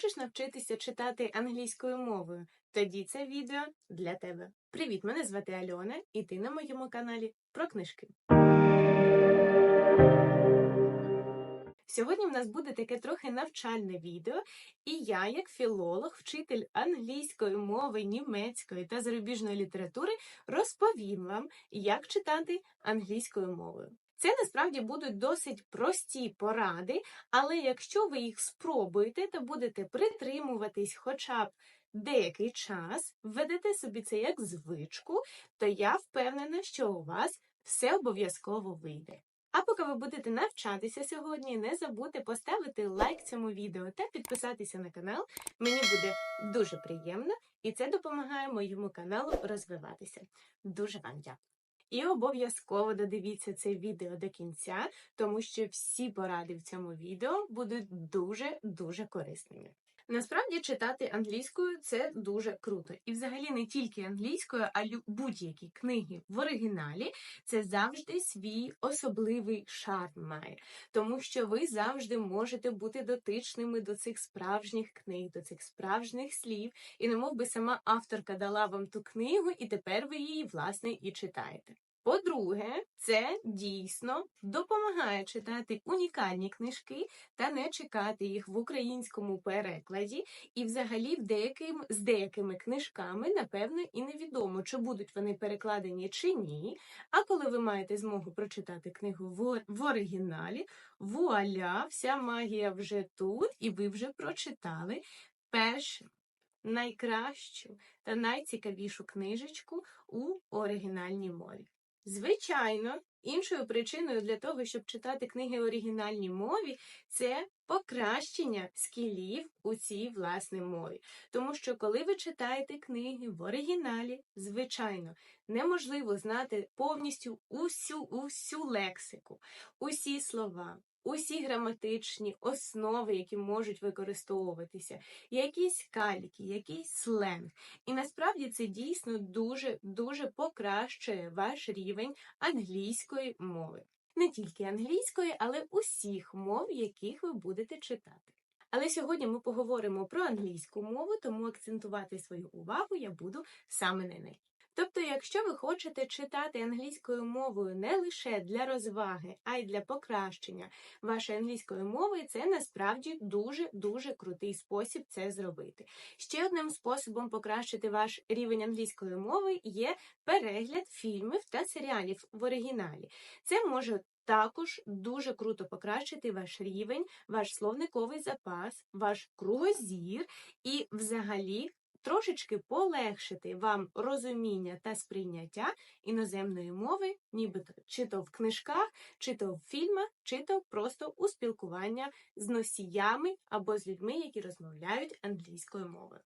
Хочеш навчитися читати англійською мовою? Тоді це відео для тебе. Привіт, мене звати Альона, і ти на моєму каналі про книжки. Сьогодні в нас буде таке трохи навчальне відео, і я, як філолог, вчитель англійської мови, німецької та зарубіжної літератури, розповім вам, як читати англійською мовою. Це насправді будуть досить прості поради, але якщо ви їх спробуєте та будете притримуватись хоча б деякий час, введете собі це як звичку, то я впевнена, що у вас все обов'язково вийде. А поки ви будете навчатися сьогодні, не забудьте поставити лайк цьому відео та підписатися на канал. Мені буде дуже приємно, і це допомагає моєму каналу розвиватися. Дуже вам дякую. І обов'язково додивіться це відео до кінця, тому що всі поради в цьому відео будуть дуже-дуже корисними. Насправді читати англійською це дуже круто. І взагалі не тільки англійською, а будь-які книги в оригіналі це завжди свій особливий шарм має, тому що ви завжди можете бути дотичними до цих справжніх книг, до цих справжніх слів, і не мов би сама авторка дала вам ту книгу, і тепер ви її власне і читаєте. По-друге, це дійсно допомагає читати унікальні книжки та не чекати їх в українському перекладі, і, взагалі, в деяким, з деякими книжками, напевно, і невідомо, чи будуть вони перекладені чи ні. А коли ви маєте змогу прочитати книгу в, оригіналі, вуаля, вся магія вже тут, і ви вже прочитали першу, найкращу та найцікавішу книжечку у оригінальній мові. Звичайно, іншою причиною для того, щоб читати книги в оригінальній мові, це покращення скілів у цій власній мові. Тому що, коли ви читаєте книги в оригіналі, звичайно, неможливо знати повністю усю, усю лексику, усі слова усі граматичні основи, які можуть використовуватися, якісь кальки, якийсь сленг. І насправді це дійсно дуже-дуже покращує ваш рівень англійської мови. Не тільки англійської, але усіх мов, яких ви будете читати. Але сьогодні ми поговоримо про англійську мову, тому акцентувати свою увагу я буду саме на неї. Тобто, якщо ви хочете читати англійською мовою не лише для розваги, а й для покращення вашої англійської мови, це насправді дуже-дуже крутий спосіб це зробити. Ще одним способом покращити ваш рівень англійської мови є перегляд фільмів та серіалів в оригіналі. Це може також дуже круто покращити ваш рівень, ваш словниковий запас, ваш кругозір і, взагалі, трошечки полегшити вам розуміння та сприйняття іноземної мови, нібито чи то в книжках, чи то в фільмах, чи то просто у спілкування з носіями або з людьми, які розмовляють англійською мовою.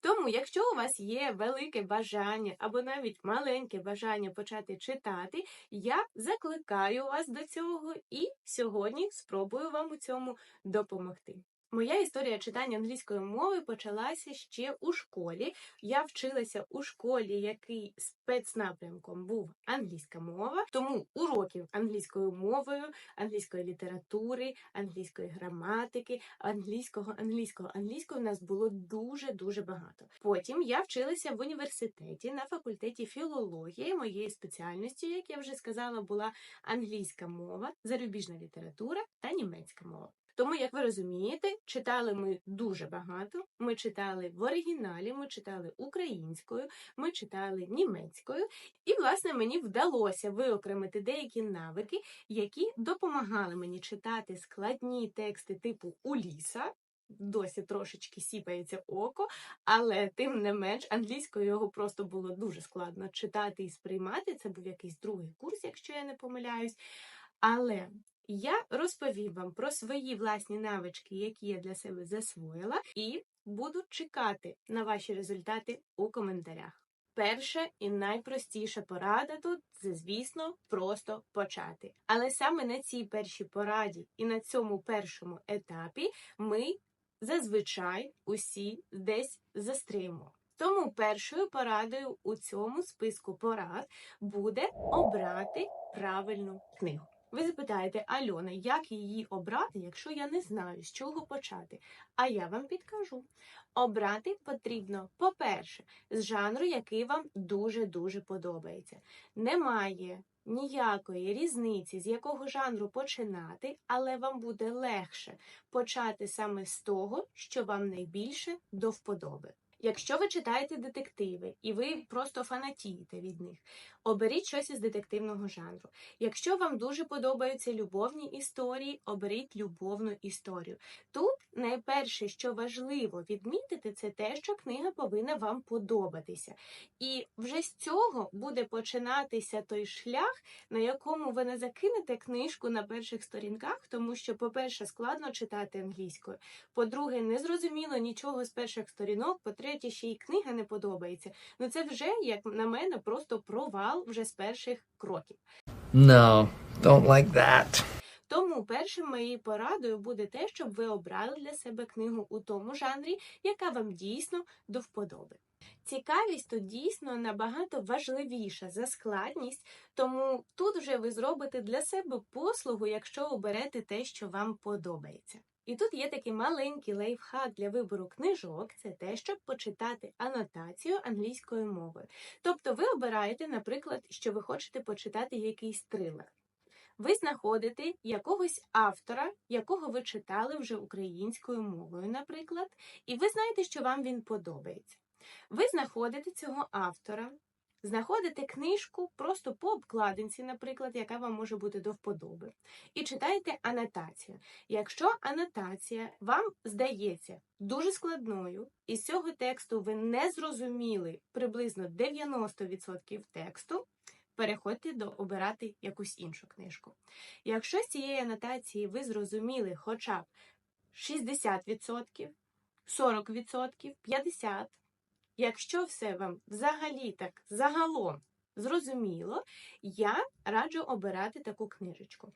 Тому, якщо у вас є велике бажання або навіть маленьке бажання почати читати, я закликаю вас до цього і сьогодні спробую вам у цьому допомогти. Моя історія читання англійської мови почалася ще у школі. Я вчилася у школі, який спецнапрямком був англійська мова, тому уроків англійською мовою, англійської літератури, англійської граматики, англійського, англійського, англійського у нас було дуже дуже багато. Потім я вчилася в університеті на факультеті філології. Моєю спеціальністю, як я вже сказала, була англійська мова, зарубіжна література та німецька мова. Тому, як ви розумієте, читали ми дуже багато. Ми читали в оригіналі, ми читали українською, ми читали німецькою, і, власне, мені вдалося виокремити деякі навики, які допомагали мені читати складні тексти типу Уліса. Досі трошечки сіпається око, але тим не менш англійською його просто було дуже складно читати і сприймати. Це був якийсь другий курс, якщо я не помиляюсь. Але я розповім вам про свої власні навички, які я для себе засвоїла, і буду чекати на ваші результати у коментарях. Перша і найпростіша порада тут це, звісно, просто почати. Але саме на цій першій пораді і на цьому першому етапі ми зазвичай усі десь застріємо. Тому першою порадою у цьому списку порад буде обрати правильну книгу. Ви запитаєте, Альона, як її обрати, якщо я не знаю, з чого почати? А я вам підкажу. Обрати потрібно, по-перше, з жанру, який вам дуже-дуже подобається. Немає ніякої різниці, з якого жанру починати, але вам буде легше почати саме з того, що вам найбільше до вподоби. Якщо ви читаєте детективи і ви просто фанатієте від них, оберіть щось із детективного жанру. Якщо вам дуже подобаються любовні історії, оберіть любовну історію. Тут найперше, що важливо відмітити, це те, що книга повинна вам подобатися. І вже з цього буде починатися той шлях, на якому ви не закинете книжку на перших сторінках, тому що, по-перше, складно читати англійською. По-друге, не зрозуміло нічого з перших сторінок. По-третє, ще й книга не подобається. Ну це вже, як на мене, просто провал вже з перших кроків. No, don't like that. Тому першим моєю порадою буде те, щоб ви обрали для себе книгу у тому жанрі, яка вам дійсно до вподоби. Цікавість тут дійсно набагато важливіша за складність, тому тут вже ви зробите для себе послугу, якщо оберете те, що вам подобається. І тут є такий маленький лайфхак для вибору книжок це те, щоб почитати анотацію англійською мовою. Тобто ви обираєте, наприклад, що ви хочете почитати якийсь трилер. Ви знаходите якогось автора, якого ви читали вже українською мовою, наприклад, і ви знаєте, що вам він подобається. Ви знаходите цього автора, знаходите книжку просто по обкладинці, наприклад, яка вам може бути до вподоби, і читаєте анотацію. Якщо анотація вам здається дуже складною, і з цього тексту ви не зрозуміли приблизно 90% тексту, переходьте до обирати якусь іншу книжку. Якщо з цієї анотації ви зрозуміли хоча б 60%, 40%, 50%, якщо все вам взагалі так загалом зрозуміло, я раджу обирати таку книжечку.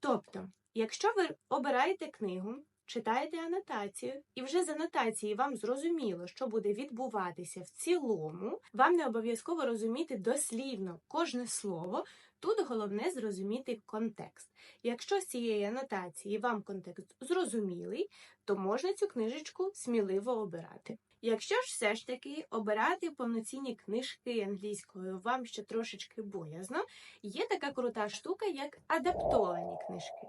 Тобто, якщо ви обираєте книгу, читаєте анотацію, і вже з анотації вам зрозуміло, що буде відбуватися в цілому, вам не обов'язково розуміти дослівно кожне слово. Тут головне зрозуміти контекст. Якщо з цієї анотації вам контекст зрозумілий, то можна цю книжечку сміливо обирати. Якщо ж все ж таки обирати повноцінні книжки англійською вам ще трошечки боязно, є така крута штука, як адаптовані книжки.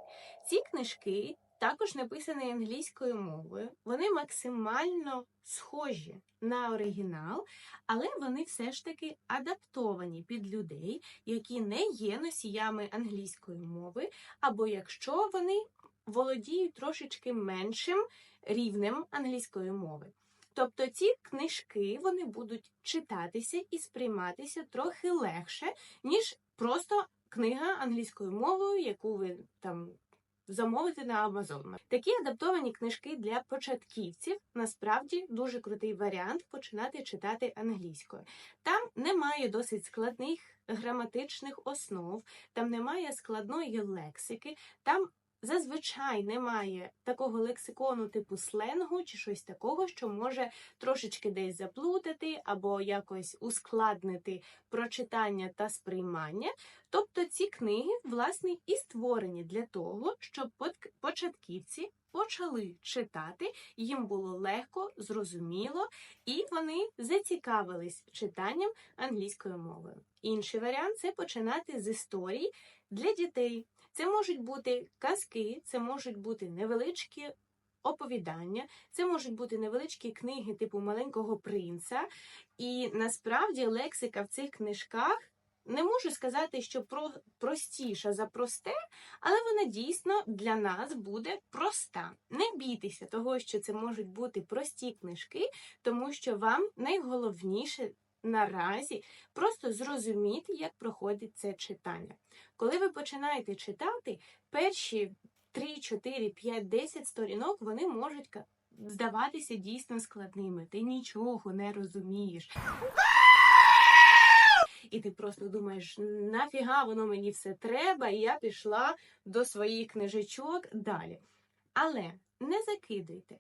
Ці книжки також написані англійською мовою, вони максимально схожі на оригінал, але вони все ж таки адаптовані під людей, які не є носіями англійської мови, або якщо вони володіють трошечки меншим рівнем англійської мови. Тобто ці книжки вони будуть читатися і сприйматися трохи легше, ніж просто книга англійською мовою, яку ви там замовите на Amazon. Такі адаптовані книжки для початківців насправді дуже крутий варіант починати читати англійською. Там немає досить складних граматичних основ, там немає складної лексики, там Зазвичай немає такого лексикону типу сленгу чи щось такого, що може трошечки десь заплутати або якось ускладнити прочитання та сприймання. Тобто ці книги, власне, і створені для того, щоб початківці почали читати, їм було легко, зрозуміло, і вони зацікавились читанням англійською мовою. Інший варіант це починати з історій для дітей. Це можуть бути казки, це можуть бути невеличкі оповідання, це можуть бути невеличкі книги типу маленького принца. І насправді лексика в цих книжках. Не можу сказати, що про простіша за просте, але вона дійсно для нас буде проста. Не бійтеся того, що це можуть бути прості книжки, тому що вам найголовніше наразі просто зрозуміти, як проходить це читання. Коли ви починаєте читати, перші 3, 4, 5, 10 сторінок вони можуть здаватися дійсно складними. Ти нічого не розумієш. І ти просто думаєш, нафіга воно мені все треба, і я пішла до своїх книжечок далі. Але не закидуйте.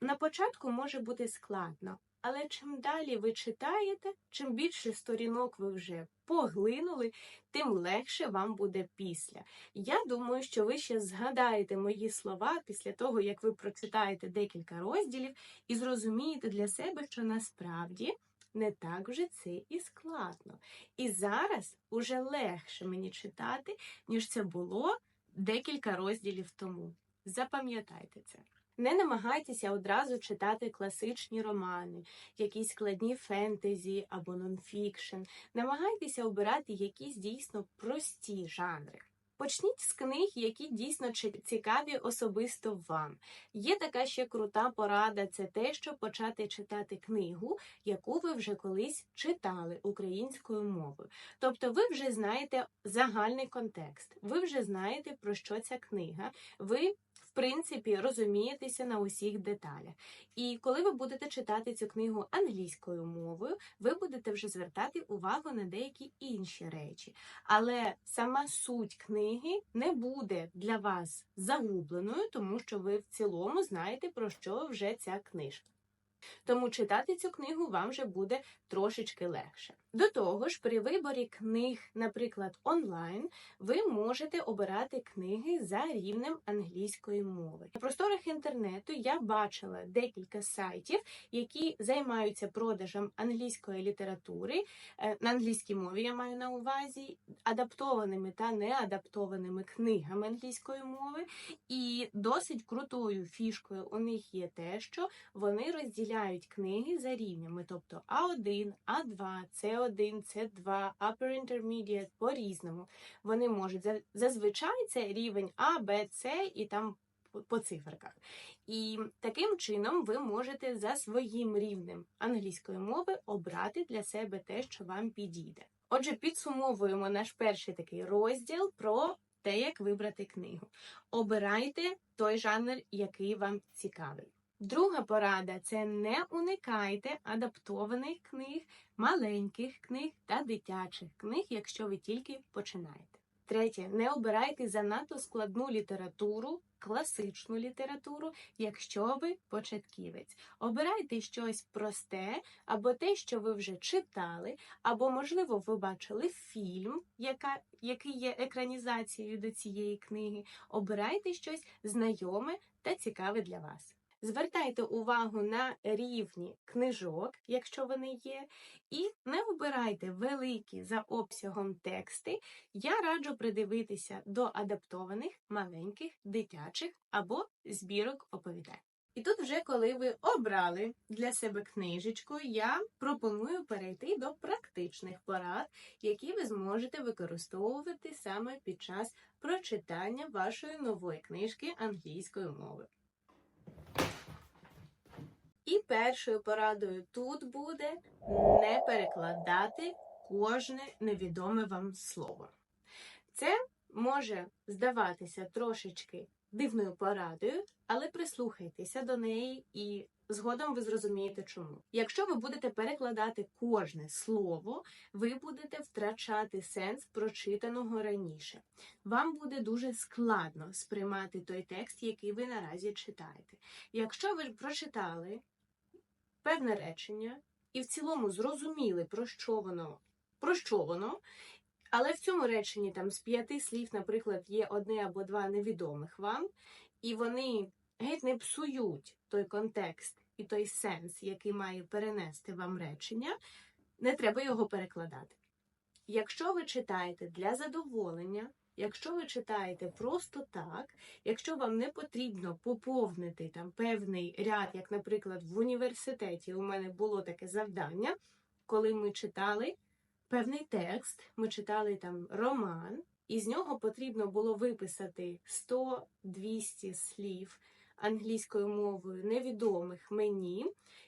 На початку може бути складно, Але чим далі ви читаєте, чим більше сторінок ви вже поглинули, тим легше вам буде після. Я думаю, що ви ще згадаєте мої слова після того, як ви прочитаєте декілька розділів і зрозумієте для себе, що насправді не так вже це і складно. І зараз уже легше мені читати, ніж це було декілька розділів тому. Запам'ятайте це. Не намагайтеся одразу читати класичні романи, якісь складні фентезі або нонфікшн. Намагайтеся обирати якісь дійсно прості жанри. Почніть з книг, які дійсно цікаві особисто вам. Є така ще крута порада: це те, щоб почати читати книгу, яку ви вже колись читали українською мовою. Тобто ви вже знаєте загальний контекст, ви вже знаєте, про що ця книга, ви, принципі, розумієтеся на усіх деталях. І коли ви будете читати цю книгу англійською мовою, ви будете вже звертати увагу на деякі інші речі. Але сама суть книги не буде для вас загубленою, тому що ви в цілому знаєте, про що вже ця книжка. Тому читати цю книгу вам вже буде трошечки легше. До того ж, при виборі книг, наприклад, онлайн, ви можете обирати книги за рівнем англійської мови. На просторах інтернету я бачила декілька сайтів, які займаються продажем англійської літератури е, на англійській мові. Я маю на увазі адаптованими та неадаптованими книгами англійської мови. І досить крутою фішкою у них є те, що вони розділяють книги за рівнями, тобто А1, А2, С1, С2, Upper Intermediate по-різному. Вони можуть зазвичай це рівень А, Б, С і там по циферках. І таким чином ви можете за своїм рівнем англійської мови обрати для себе те, що вам підійде. Отже, підсумовуємо наш перший такий розділ про те, як вибрати книгу. Обирайте той жанр, який вам цікавий. Друга порада це не уникайте адаптованих книг, маленьких книг та дитячих книг, якщо ви тільки починаєте. Третє, не обирайте занадто складну літературу, класичну літературу, якщо ви початківець. Обирайте щось просте, або те, що ви вже читали, або, можливо, ви бачили фільм, яка, який є екранізацією до цієї книги. Обирайте щось знайоме та цікаве для вас. Звертайте увагу на рівні книжок, якщо вони є, і не обирайте великі за обсягом тексти. Я раджу придивитися до адаптованих маленьких дитячих або збірок оповідань. І тут, вже коли ви обрали для себе книжечку, я пропоную перейти до практичних порад, які ви зможете використовувати саме під час прочитання вашої нової книжки англійською мовою. І першою порадою тут буде не перекладати кожне невідоме вам слово. Це може здаватися трошечки дивною порадою, але прислухайтеся до неї і згодом ви зрозумієте чому. Якщо ви будете перекладати кожне слово, ви будете втрачати сенс прочитаного раніше. Вам буде дуже складно сприймати той текст, який ви наразі читаєте. Якщо ви прочитали певне речення і в цілому зрозуміли, про що воно, про що воно, але в цьому реченні там з п'яти слів, наприклад, є одне або два невідомих вам, і вони геть не псують той контекст і той сенс, який має перенести вам речення, не треба його перекладати. Якщо ви читаєте для задоволення, якщо ви читаєте просто так, якщо вам не потрібно поповнити там певний ряд, як, наприклад, в університеті у мене було таке завдання, коли ми читали певний текст, ми читали там роман, і з нього потрібно було виписати 100-200 слів англійською мовою невідомих мені,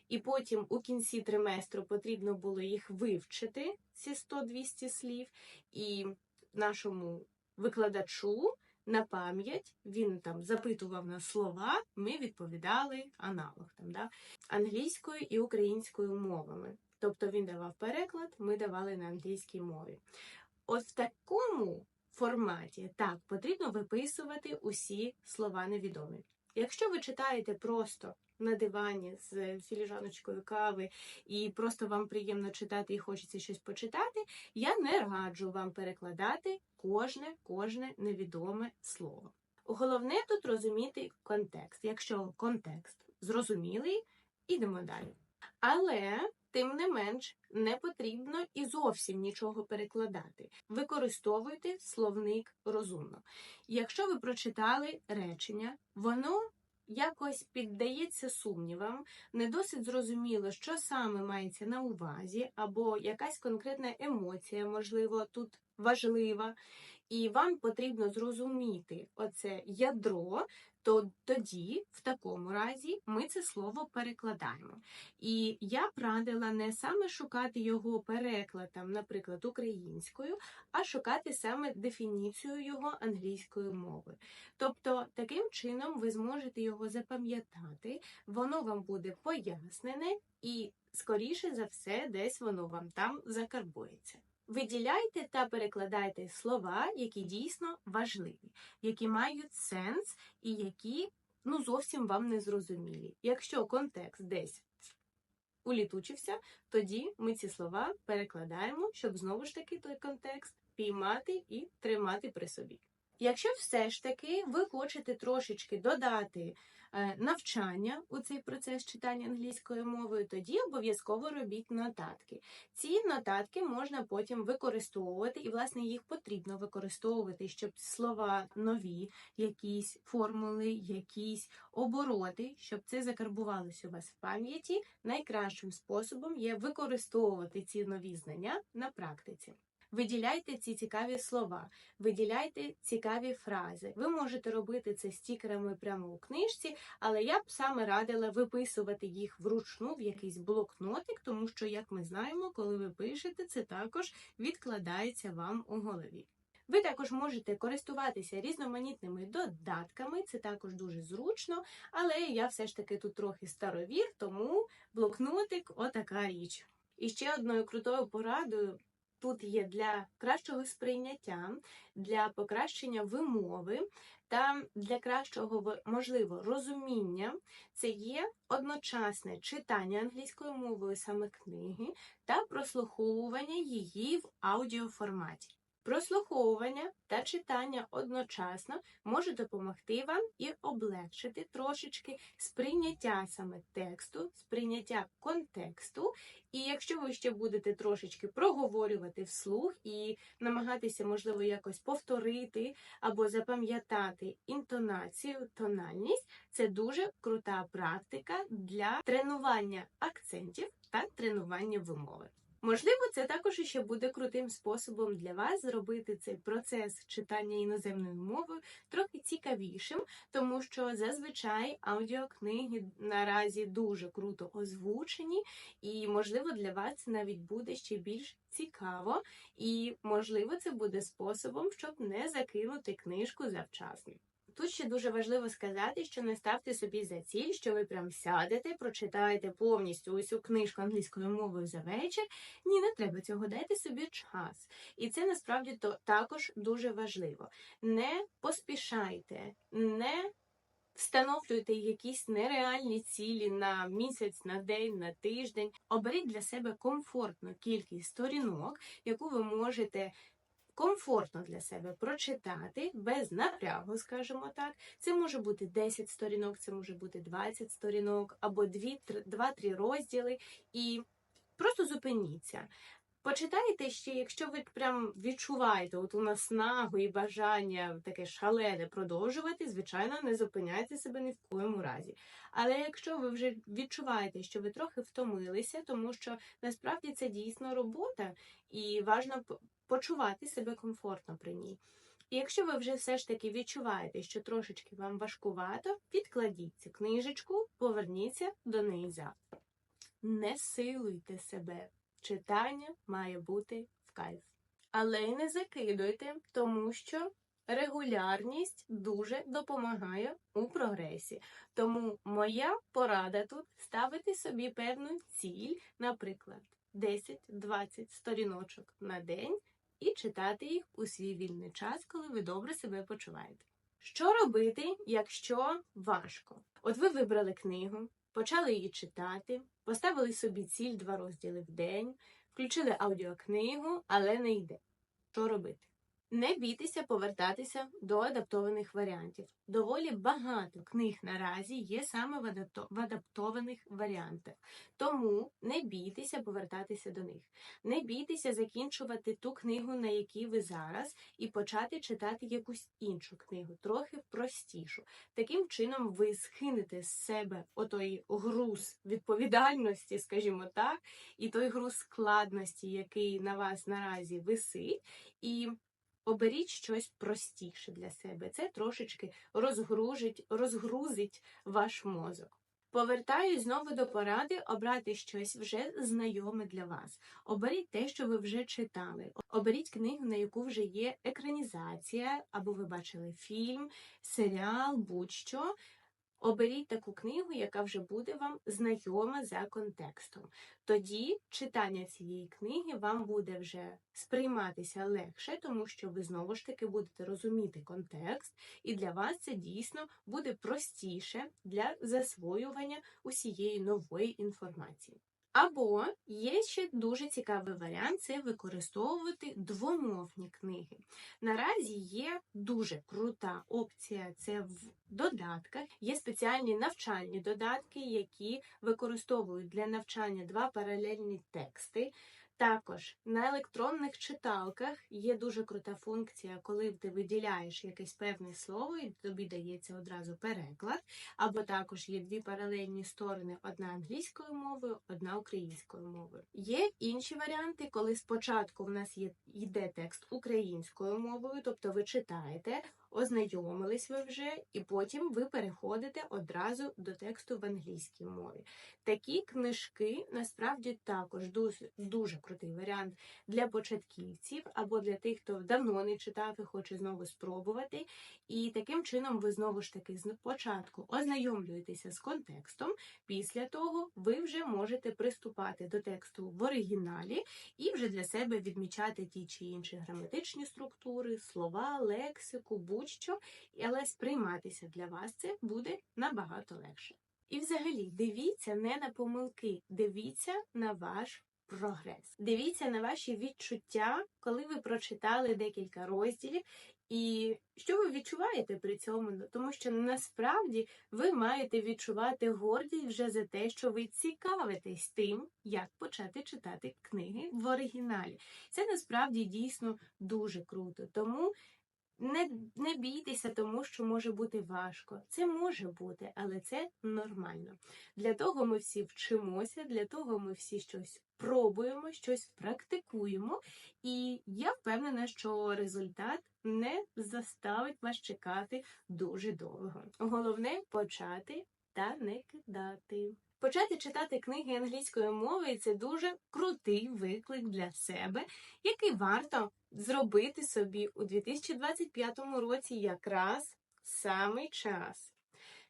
і потім у кінці триместру потрібно було їх вивчити, ці 100-200 слів, і нашому викладачу на пам'ять він там запитував на слова, ми відповідали аналог там, да, англійською і українською мовами. Тобто він давав переклад, ми давали на англійській мові. От в такому форматі так потрібно виписувати усі слова невідомі. Якщо ви читаєте просто на дивані з філіжаночкою кави і просто вам приємно читати і хочеться щось почитати, я не раджу вам перекладати кожне, кожне невідоме слово. Головне тут розуміти контекст. Якщо контекст зрозумілий, ідемо далі. Але тим не менш не потрібно і зовсім нічого перекладати. Використовуйте словник розумно. Якщо ви прочитали речення, воно якось піддається сумнівам, не досить зрозуміло, що саме мається на увазі, або якась конкретна емоція, можливо, тут важлива, і вам потрібно зрозуміти оце ядро, то тоді, в такому разі, ми це слово перекладаємо. І я б радила не саме шукати його переклад, там, наприклад, українською, а шукати саме дефініцію його англійською мовою. Тобто, таким чином ви зможете його запам'ятати, воно вам буде пояснене, і, скоріше за все, десь воно вам там закарбується. Виділяйте та перекладайте слова, які дійсно важливі, які мають сенс і які ну зовсім вам не зрозумілі. Якщо контекст десь улітучився, тоді ми ці слова перекладаємо, щоб знову ж таки той контекст піймати і тримати при собі. Якщо все ж таки ви хочете трошечки додати е, навчання у цей процес читання англійською мовою, тоді обов'язково робіть нотатки. Ці нотатки можна потім використовувати, і, власне, їх потрібно використовувати, щоб слова нові, якісь формули, якісь обороти, щоб це закарбувалося у вас в пам'яті. Найкращим способом є використовувати ці нові знання на практиці. Виділяйте ці цікаві слова, виділяйте цікаві фрази. Ви можете робити це стікерами прямо у книжці, але я б саме радила виписувати їх вручну в якийсь блокнотик, тому що, як ми знаємо, коли ви пишете, це також відкладається вам у голові. Ви також можете користуватися різноманітними додатками, це також дуже зручно, але я все ж таки тут трохи старовір, тому блокнотик отака річ. І ще одною крутою порадою тут є для кращого сприйняття, для покращення вимови та для кращого можливо розуміння. Це є одночасне читання англійською мовою саме книги та прослуховування її в аудіоформаті. Прослуховування та читання одночасно може допомогти вам і облегшити трошечки сприйняття саме тексту, сприйняття контексту. І якщо ви ще будете трошечки проговорювати вслух і намагатися, можливо, якось повторити або запам'ятати інтонацію, тональність, це дуже крута практика для тренування акцентів та тренування вимови. Можливо, це також ще буде крутим способом для вас зробити цей процес читання іноземною мовою трохи цікавішим, тому що зазвичай аудіокниги наразі дуже круто озвучені, і можливо для вас це навіть буде ще більш цікаво, і можливо це буде способом, щоб не закинути книжку завчасно. Тут ще дуже важливо сказати, що не ставте собі за ціль, що ви прям сядете, прочитаєте повністю усю книжку англійською мовою за вечір. Ні, не треба цього, дайте собі час. І це насправді то також дуже важливо. Не поспішайте, не встановлюйте якісь нереальні цілі на місяць, на день, на тиждень. Оберіть для себе комфортну кількість сторінок, яку ви можете. Комфортно для себе прочитати без напрягу, скажімо так. Це може бути 10 сторінок, це може бути 20 сторінок або 2-3 розділи. І просто зупиніться. Почитайте ще, якщо ви прям відчуваєте от у наснагу і бажання таке шалене продовжувати, звичайно, не зупиняйте себе ні в коєму разі. Але якщо ви вже відчуваєте, що ви трохи втомилися, тому що насправді це дійсно робота, і важливо почувати себе комфортно при ній. І якщо ви вже все ж таки відчуваєте, що трошечки вам важкувато, підкладіть цю книжечку, поверніться до неї завтра. Не силуйте себе. Читання має бути в кайф. Але й не закидуйте, тому що регулярність дуже допомагає у прогресі. Тому моя порада тут ставити собі певну ціль, наприклад, 10-20 сторіночок на день і читати їх у свій вільний час, коли ви добре себе почуваєте. Що робити, якщо важко? От ви вибрали книгу, почали її читати, поставили собі ціль два розділи в день, включили аудіокнигу, але не йде. Що робити? Не бійтеся повертатися до адаптованих варіантів. Доволі багато книг наразі є саме в, адапто- в адаптованих варіантах. Тому не бійтеся повертатися до них. Не бійтеся закінчувати ту книгу, на якій ви зараз, і почати читати якусь іншу книгу, трохи простішу. Таким чином ви скинете з себе отой груз відповідальності, скажімо так, і той груз складності, який на вас наразі висить, і оберіть щось простіше для себе. Це трошечки розгружить, розгрузить ваш мозок. Повертаюсь знову до поради обрати щось вже знайоме для вас. Оберіть те, що ви вже читали. Оберіть книгу, на яку вже є екранізація, або ви бачили фільм, серіал, будь-що. Оберіть таку книгу, яка вже буде вам знайома за контекстом. Тоді читання цієї книги вам буде вже сприйматися легше, тому що ви знову ж таки будете розуміти контекст, і для вас це дійсно буде простіше для засвоювання усієї нової інформації. Або є ще дуже цікавий варіант це використовувати двомовні книги. Наразі є дуже крута опція. Це в додатках. Є спеціальні навчальні додатки, які використовують для навчання два паралельні тексти. Також на електронних читалках є дуже крута функція, коли ти виділяєш якесь певне слово, і тобі дається одразу переклад. Або також є дві паралельні сторони: одна англійською мовою, одна українською мовою. Є інші варіанти, коли спочатку в нас є йде текст українською мовою, тобто ви читаєте, ознайомились ви вже, і потім ви переходите одразу до тексту в англійській мові. Такі книжки насправді також дуже, дуже крутий варіант для початківців або для тих, хто давно не читав і хоче знову спробувати. І таким чином ви знову ж таки з початку ознайомлюєтеся з контекстом. Після того ви вже можете приступати до тексту в оригіналі і вже для себе відмічати ті чи інші граматичні структури, слова, лексику, будь-що, але сприйматися для вас це буде набагато легше. І взагалі дивіться не на помилки, дивіться на ваш прогрес. Дивіться на ваші відчуття, коли ви прочитали декілька розділів, і що ви відчуваєте при цьому? Тому що насправді ви маєте відчувати гордість вже за те, що ви цікавитесь тим, як почати читати книги в оригіналі. Це насправді дійсно дуже круто. Тому не, не бійтеся тому, що може бути важко. Це може бути, але це нормально. Для того ми всі вчимося, для того ми всі щось пробуємо, щось практикуємо, і я впевнена, що результат не заставить вас чекати дуже довго. Головне почати та не кидати. Почати читати книги англійською мовою це дуже крутий виклик для себе, який варто зробити собі у 2025 році якраз самий час.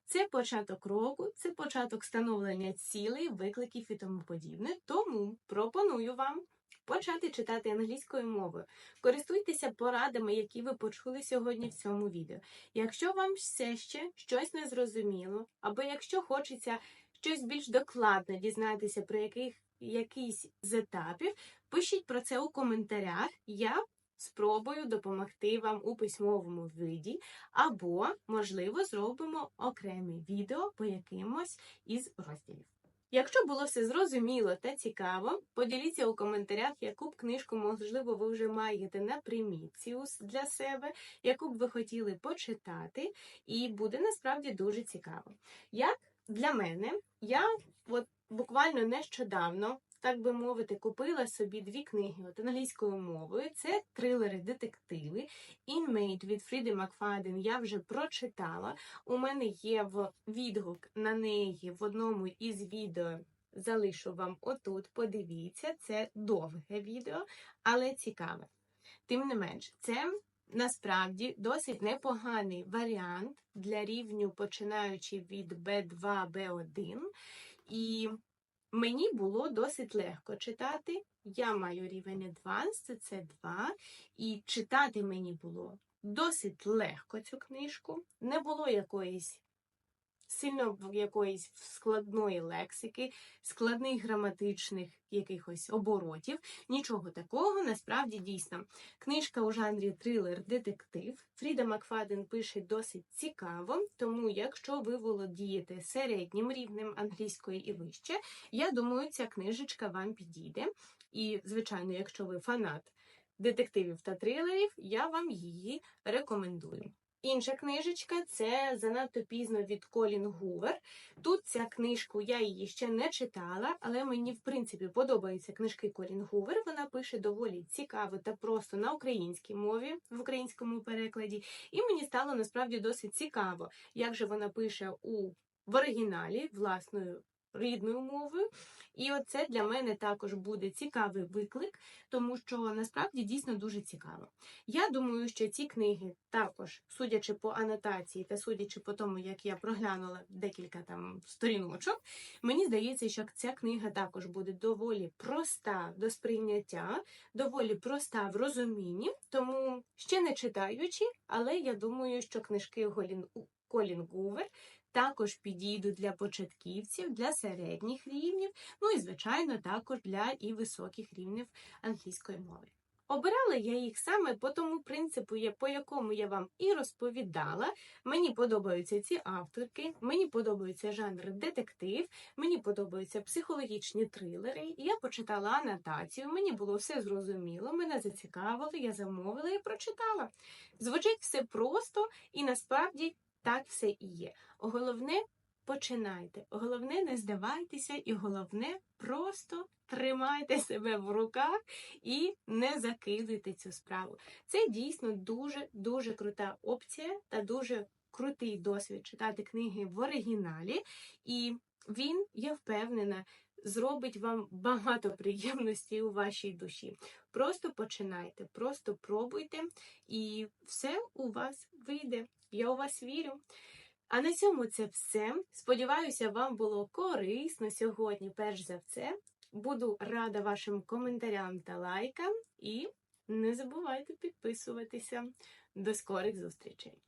Це початок року, це початок встановлення цілей, викликів і тому подібне. Тому пропоную вам почати читати англійською мовою. Користуйтеся порадами, які ви почули сьогодні в цьому відео. Якщо вам все ще щось не зрозуміло, або якщо хочеться щось більш докладно дізнатися про яких, якийсь з етапів, пишіть про це у коментарях. Я спробую допомогти вам у письмовому виді, або, можливо, зробимо окреме відео по якимось із розділів. Якщо було все зрозуміло та цікаво, поділіться у коментарях, яку б книжку, можливо, ви вже маєте на примітці для себе, яку б ви хотіли почитати, і буде насправді дуже цікаво. Як для мене, я от буквально нещодавно, так би мовити, купила собі дві книги от англійською мовою. Це трилери-детективи. Inmate від Фріди Макфаден я вже прочитала. У мене є відгук на неї в одному із відео. Залишу вам отут, подивіться, це довге відео, але цікаве. Тим не менш, це насправді досить непоганий варіант для рівню, починаючи від B2, B1. І мені було досить легко читати. Я маю рівень Advanced, це 2, і читати мені було досить легко цю книжку. Не було якоїсь сильно якоїсь складної лексики, складних граматичних якихось оборотів. Нічого такого насправді дійсно. Книжка у жанрі трилер-детектив. Фріда Макфаден пише досить цікаво, тому якщо ви володієте середнім рівнем англійської і вище, я думаю, ця книжечка вам підійде. І, звичайно, якщо ви фанат детективів та трилерів, я вам її рекомендую. Інша книжечка це занадто пізно від Колін Гувер. Тут ця книжку я її ще не читала, але мені в принципі подобаються книжки Колін Гувер. Вона пише доволі цікаво та просто на українській мові в українському перекладі. І мені стало насправді досить цікаво, як же вона пише у в оригіналі власною рідною мовою. І оце для мене також буде цікавий виклик, тому що насправді дійсно дуже цікаво. Я думаю, що ці книги також, судячи по анотації та судячи по тому, як я проглянула декілька там сторіночок, мені здається, що ця книга також буде доволі проста до сприйняття, доволі проста в розумінні, тому ще не читаючи, але я думаю, що книжки Голін Колін Гувер також підійдуть для початківців, для середніх рівнів, ну і, звичайно, також для і високих рівнів англійської мови. Обирала я їх саме по тому принципу, по якому я вам і розповідала. Мені подобаються ці авторки, мені подобається жанр детектив, мені подобаються психологічні трилери. Я почитала анотацію, мені було все зрозуміло, мене зацікавило, я замовила і прочитала. Звучить все просто і насправді так все і є. Головне починайте. Головне не здавайтеся, і головне просто тримайте себе в руках і не закидуйте цю справу. Це дійсно дуже дуже крута опція та дуже крутий досвід читати книги в оригіналі, і він, я впевнена, зробить вам багато приємностей у вашій душі. Просто починайте, просто пробуйте, і все у вас вийде. Я у вас вірю. А на цьому це все. Сподіваюся, вам було корисно сьогодні, перш за все. Буду рада вашим коментарям та лайкам. І не забувайте підписуватися. До скорих зустрічей!